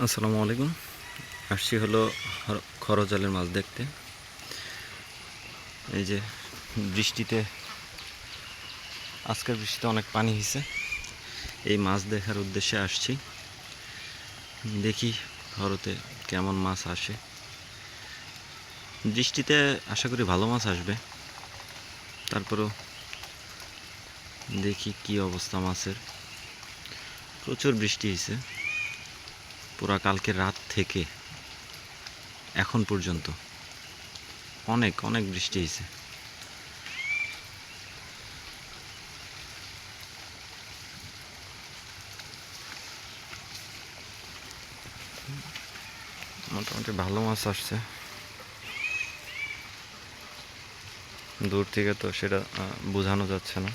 আসসালামু আলাইকুম। আসছি হলো খরজালের মাছ দেখতে। এই যে বৃষ্টিতে, আজকের বৃষ্টিতে অনেক পানি হয়েছে এই মাছ দেখার উদ্দেশ্যে আসছি। দেখি ঘরতে কেমন মাছ আসে। বৃষ্টিতে আশা করি ভালো মাছ আসবে। তারপরেও দেখি কি অবস্থা মাছের। প্রচুর বৃষ্টি হয়েছে পুরা কালকে রাত থেকে, এখন পর্যন্ত অনেক অনেক বৃষ্টি হয়েছে মোটামুটি ভালো মাছ আসছে। দূর থেকে তো সেটা বোঝানো যাচ্ছে না।